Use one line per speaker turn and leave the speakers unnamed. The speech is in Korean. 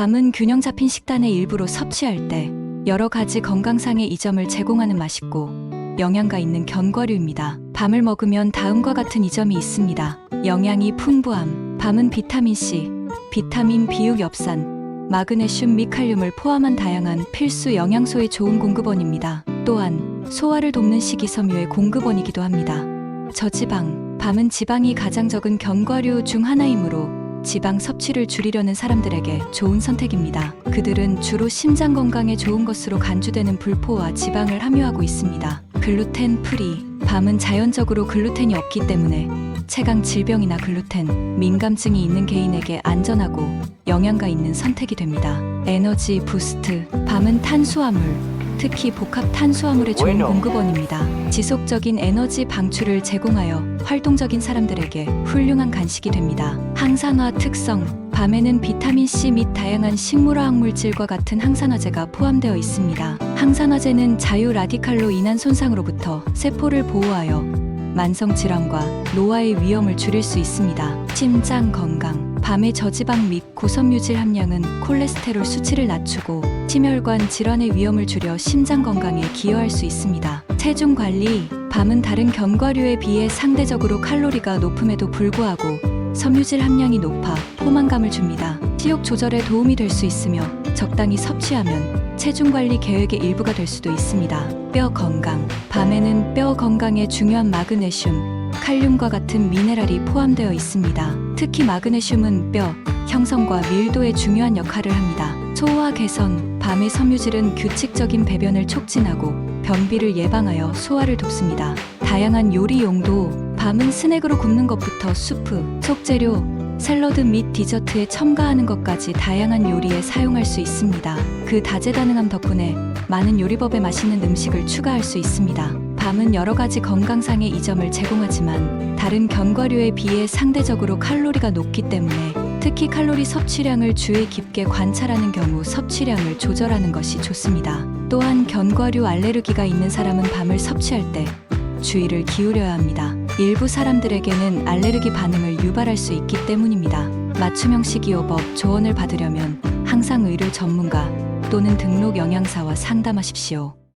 밤은 균형 잡힌 식단의 일부로 섭취할 때 여러 가지 건강상의 이점을 제공하는 맛있고 영양가 있는 견과류입니다. 밤을 먹으면 다음과 같은 이점이 있습니다. 영양이 풍부함. 밤은 비타민 C, 비타민 비육엽산, 마그네슘 및 칼륨을 포함한 다양한 필수 영양소의 좋은 공급원입니다. 또한 소화를 돕는 식이섬유의 공급원이기도 합니다. 저지방. 밤은 지방이 가장 적은 견과류 중 하나이므로 지방 섭취를 줄이려는 사람들에게 좋은 선택입니다. 그들은 주로 심장 건강에 좋은 것으로 간주되는 불포와 지방을 함유하고 있습니다. 글루텐 프리. 밤은 자연적으로 글루텐이 없기 때문에 체강 질병이나 글루텐, 민감증이 있는 개인에게 안전하고 영양가 있는 선택이 됩니다. 에너지 부스트. 밤은 탄수화물, 특히 복합 탄수화물의 좋은. 공급원입니다. 지속적인 에너지 방출을 제공하여 활동적인 사람들에게 훌륭한 간식이 됩니다. 항산화 특성. 밤에는 비타민 C 및 다양한 식물화학 물질과 같은 항산화제가 포함되어 있습니다. 항산화제는 자유 라디칼로 인한 손상으로부터 세포를 보호하여 만성 질환과 노화의 위험을 줄일 수 있습니다. 심장 건강. 밤의 저지방 및 고섬유질 함량은 콜레스테롤 수치를 낮추고 심혈관 질환의 위험을 줄여 심장 건강에 기여할 수 있습니다. 체중 관리. 밤은 다른 견과류에 비해 상대적으로 칼로리가 높음에도 불구하고 섬유질 함량이 높아 포만감을 줍니다. 식욕 조절에 도움이 될 수 있으며 적당히 섭취하면 체중 관리 계획의 일부가 될 수도 있습니다. 뼈 건강. 밤에는 뼈 건강에 중요한 마그네슘, 칼륨과 같은 미네랄이 포함되어 있습니다. 특히 마그네슘은 뼈 형성과 밀도에 중요한 역할을 합니다. 소화 개선. 밤의 섬유질은 규칙적인 배변을 촉진하고 변비를 예방하여 소화를 돕습니다. 다양한 요리 용도. 밤은 스낵으로 굽는 것부터 수프, 속재료, 샐러드 및 디저트에 첨가하는 것까지 다양한 요리에 사용할 수 있습니다. 그 다재다능함 덕분에 많은 요리법에 맛있는 음식을 추가할 수 있습니다. 밤은 여러 가지 건강상의 이점을 제공하지만 다른 견과류에 비해 상대적으로 칼로리가 높기 때문에 특히 칼로리 섭취량을 주의 깊게 관찰하는 경우 섭취량을 조절하는 것이 좋습니다. 또한 견과류 알레르기가 있는 사람은 밤을 섭취할 때 주의를 기울여야 합니다. 일부 사람들에게는 알레르기 반응을 유발할 수 있기 때문입니다. 맞춤형 식이요법 조언을 받으려면 항상 의료 전문가 또는 등록 영양사와 상담하십시오.